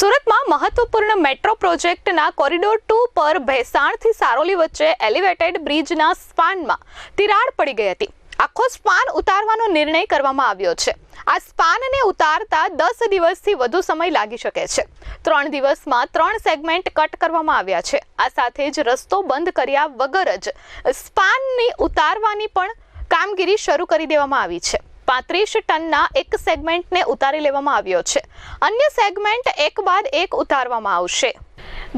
સુરતમાં મહત્વપૂર્ણ મેટ્રો પ્રોજેક્ટના કોરિડોર ટુ પર ભેસાણથી સારોલી વચ્ચે એલિવેટેડ બ્રિજના સ્પાનમાં તિરાડ પડી ગઈ હતી. આખો સ્પાન ઉતારવાનો નિર્ણય કરવામાં આવ્યો છે. આ સ્પાનને ઉતારતા દસ દિવસથી વધુ સમય લાગી શકે છે. ત્રણ દિવસમાં ત્રણ સેગમેન્ટ કટ કરવામાં આવ્યા છે. આ સાથે જ રસ્તો બંધ કર્યા વગર જ સ્પાનની ઉતારવાની પણ કામગીરી શરૂ કરી દેવામાં આવી છે. પાંત્રીસ ટનના એક સેગમેન્ટને ઉતારી લેવામાં આવ્યો છે. અન્ય સેગમેન્ટ એક બાદ એક ઉતારવામાં આવશે.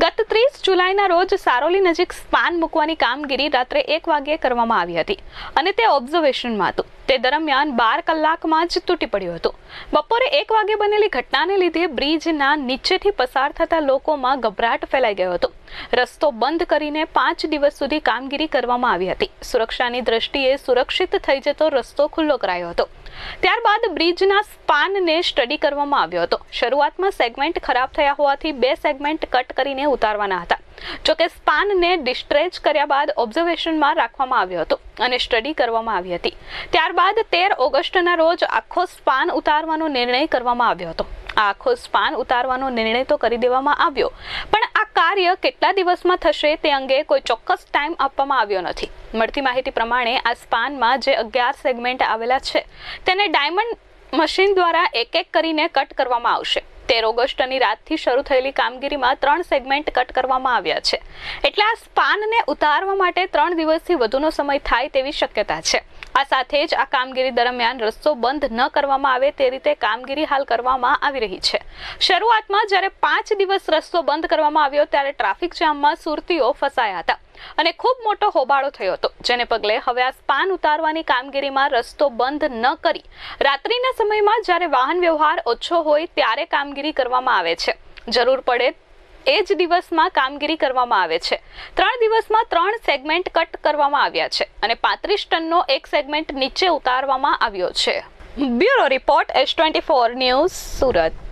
ગત ત્રીસ જુલાઈના રોજ સારોલી નજીક સ્પાન મૂકવાની કામગીરી રાત્રે એક વાગ્યે કરવામાં આવી હતી અને તે ઓબ્ઝર્વેશનમાં હતું. તે દરમિયાન બાર કલાકમાં જ તૂટી પડ્યું હતું. બપોરે એક વાગે બનેલી ઘટનાને લીધે બ્રિજના નીચેથી પસાર થતા લોકોમાં ગભરાટ ફેલાઈ ગયો હતો. રસ્તો બંધ કરીને પાંચ દિવસ સુધી કામગીરી કરવામાં આવી હતી. સુરક્ષાની દ્રષ્ટિએ સુરક્ષિત થઈ જતો રસ્તો ખુલ્લો કરાયો હતો. ત્યારબાદ બ્રિજના સ્પાનને સ્ટડી કરવામાં આવ્યો હતો. શરૂઆતમાં સેગમેન્ટ ખરાબ થયા હોવાથી બે સેગમેન્ટ કટ કરીને ઉતારવાના હતા. જોકે સ્પાનને ડિસ્ટ્રેચ કર્યા બાદ ઓબ્ઝર્વેશનમાં રાખવામાં આવ્યો હતો અને સ્ટડી કરવામાં આવી હતી. ત્યારબાદ તેર ઓગસ્ટના રોજ આખો સ્પાન ઉતારવાનો નિર્ણય કરવામાં આવ્યો હતો. આખો સ્પાન ઉતારવાનો નિર્ણય તો કરી દેવામાં આવ્યો, પણ કાર્ય કેટલા દિવસમાં થશે તે અંગે કોઈ ચોક્કસ ટાઈમ આપવામાં આવ્યો નથી. મળતી માહિતી પ્રમાણે આ સ્પાનમાં જે અગિયાર સેગમેન્ટ આવેલા છે, તેને ડાયમંડ મશીન દ્વારા એક એક કરીને કટ કરવામાં આવશે. તેર ઓગસ્ટની રાતથી શરૂ થયેલી કામગીરીમાં ત્રણ સેગમેન્ટ કટ કરવામાં આવ્યા છે. એટલે આ સ્પાનને ઉતારવા માટે ત્રણ દિવસથી વધુનો સમય થાય તેવી શક્યતા છે. આ સાથે જ આ કામગીરી દરમિયાન રસ્તો બંધ ન કરવામાં આવે તે રીતે કામગીરી હાલ કરવામાં આવી રહી છે. શરૂઆતમાં જ્યારે પાંચ દિવસ રસ્તો બંધ કરવામાં આવ્યો ત્યારે ટ્રાફિક જામમાં સુરતીઓ ફસાયા હતા. અને ખૂબ મોટો હોબાળો થયો હતો, જેને પગલે હવે આ સ્પાન ઉતારવાની કામગીરીમાં રસ્તો બંધ ન કરી. રાત્રિના સમયમાં જ્યારે વાહન વ્યવહાર ઓછો હોય ત્યારે કામગીરી કરવામાં આવે છે. જરૂર પડે એ જ દિવસમાં કામગીરી કરવામાં આવે છે. ત્રણ દિવસમાં ત્રણ સેગમેન્ટ કટ કરવામાં આવ્યા છે અને પાંત્રીસ ટનનો એક સેગમેન્ટ નીચે ઉતારવામાં આવ્યો છે. Bureau report S twenty four news Surat.